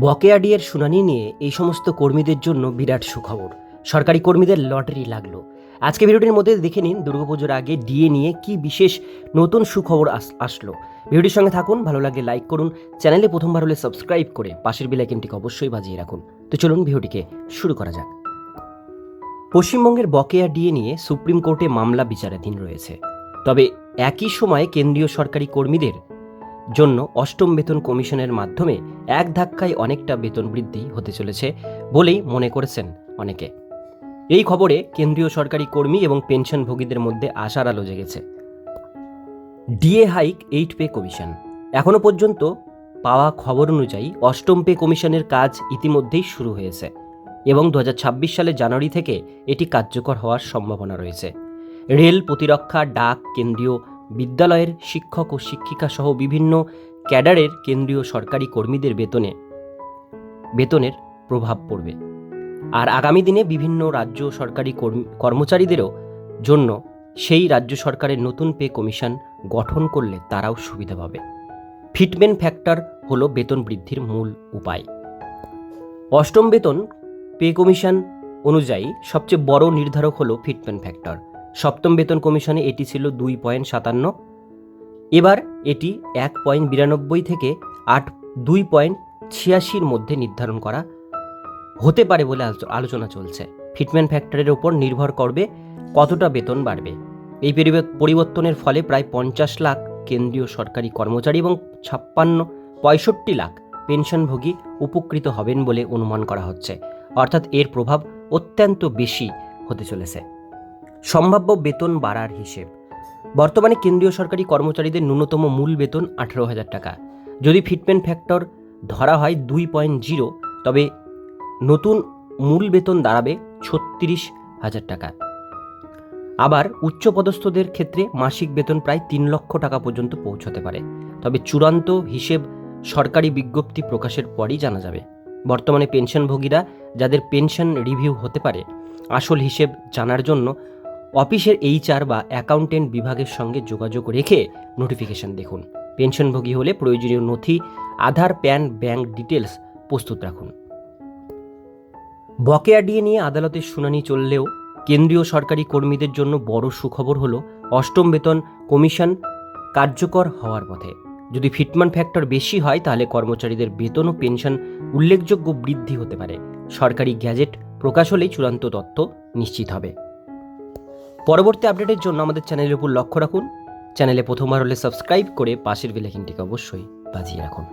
বকেয়া ডিয়ের শুনানি নিয়ে এই সমস্ত কর্মীদের জন্য বিরাট সুখবর। সরকারি কর্মীদের লটারি লাগল। আজকে ভিডিওটির মধ্যে দেখে নিন দুর্গাপুজোর আগে ডিএ নিয়ে কি বিশেষ নতুন সুখবর আসলো। ভিডিওটির সঙ্গে থাকুন, ভালো লাগলে লাইক করুন, চ্যানেলে প্রথমবার হলে সাবস্ক্রাইব করে পাশের বেলাইকেনটিকে অবশ্যই বাজিয়ে রাখুন। তো চলুন ভিডিওটিকে শুরু করা যাক। পশ্চিমবঙ্গের বকেয়া ডিএ নিয়ে সুপ্রিম কোর্টে মামলা বিচারাধীন রয়েছে। তবে একই সময়ে কেন্দ্রীয় সরকারি কর্মীদের জন্য অষ্টম বেতন কমিশনের মাধ্যমে এক ধাক্কায় অনেকটা বেতন বৃদ্ধি হতে চলেছে বলেই মনে করেছেন অনেকে। এই খবরে কেন্দ্রীয় সরকারি কর্মী এবং পেনশনভোগীদের মধ্যে আশার আলো জেগেছে। DA hike eight pay commission. এখনও পর্যন্ত পাওয়া খবর অনুযায়ী অষ্টম পে কমিশনের কাজ ইতিমধ্যেই শুরু হয়েছে এবং দু সালের জানুয়ারি থেকে এটি কার্যকর হওয়ার সম্ভাবনা রয়েছে। রেল প্রতিরক্ষা, ডাক, কেন্দ্রীয় বিদ্যালয়ের শিক্ষক ও শিক্ষিকা সহ বিভিন্ন ক্যাডারের কেন্দ্রীয় সরকারি কর্মীদের বেতনে, বেতনের প্রভাব পড়বে। আর আগামী দিনে বিভিন্ন রাজ্য সরকারি কর্মী- কর্মচারীদেরও জন্য সেই রাজ্য সরকারের নতুন পে কমিশন গঠন করলে তারাও সুবিধা পাবে। ফিটমেন্ট ফ্যাক্টর হল বেতন বৃদ্ধির মূল উপায়। অষ্টম বেতন পে কমিশন অনুযায়ী সবচেয়ে বড় নির্ধারক হলো ফিটমেন্ট ফ্যাক্টর। সপ্তম বেতন কমিশনে এটি ছিল দুই পয়েন্ট সাতান্ন। এবার এটি এক পয়েন্ট বিরানব্বই থেকে আট দুই পয়েন্ট ছিয়াশির মধ্যে নির্ধারণ করা হতে পারে বলে আলোচ- আলোচনা চলছে। ফিটমেন্ট ফ্যাক্টরের ওপর নির্ভর করবে কতটা বেতন বাড়বে। এই পরিবর্তনের ফলে প্রায় পঞ্চাশ লাখ কেন্দ্রীয় সরকারি কর্মচারী এবং ছাপ্পান্ন পঁয়ষট্টি লাখ পেনশনভোগী উপকৃত হবেন বলে অনুমান করা হচ্ছে। অর্থাৎ এর প্রভাব অত্যন্ত বেশি হতে চলেছে। সম্ভাব্য বেতন বাড়ার হিসেব। বর্তমানে কেন্দ্রীয় সরকারি কর্মচারীদের ন্যূনতম মূল বেতন আঠেরো হাজার টাকা। যদি ফিটমেন্ট ফ্যাক্টর ধরা হয় দুই পয়েন্ট জিরো, তবে নতুন মূল বেতন দাঁড়াবে ছত্রিশ হাজার টাকা। আবার উচ্চপদস্থদের ক্ষেত্রে মাসিক বেতন প্রায় তিন লক্ষ টাকা পর্যন্ত পৌঁছতে পারে। তবে চূড়ান্ত হিসেব সরকারি বিজ্ঞপ্তি প্রকাশের পরই জানা যাবে। বর্তমানে পেনশনভোগীরা যাদের পেনশন রিভিউ হতে পারে, আসল হিসেব জানার জন্য অফিসের এইচআর বা অ্যাকাউন্টেন্ট বিভাগের সঙ্গে যোগাযোগ রেখে নোটিফিকেশন দেখুন। পেনশনভোগী হলে প্রয়োজনীয় নথি, আধার, প্যান, ব্যাংক ডিটেলস প্রস্তুত রাখুন। বকেয়া ডিএ নিয়ে আদালতের শুনানি চললেও কেন্দ্রীয় সরকারি কর্মীদের জন্য বড় সুখবর হলো অষ্টম বেতন কমিশন কার্যকর হওয়ার পথে। যদি ফিটমান ফ্যাক্টর বেশি হয় তাহলে কর্মচারীদের বেতন ও পেনশন উল্লেখযোগ্য বৃদ্ধি হতে পারে। সরকারি গ্যাজেট প্রকাশ হলেই চূড়ান্ত তথ্য নিশ্চিত হবে। পরবর্তী আপডেটের জন্য আমাদের চ্যানেলের উপর লক্ষ্য রাখুন। চ্যানেলে প্রথমবার হলে সাবস্ক্রাইব করে পাশের বেলাইকিনটিকে অবশ্যই বাজিয়ে রাখুন।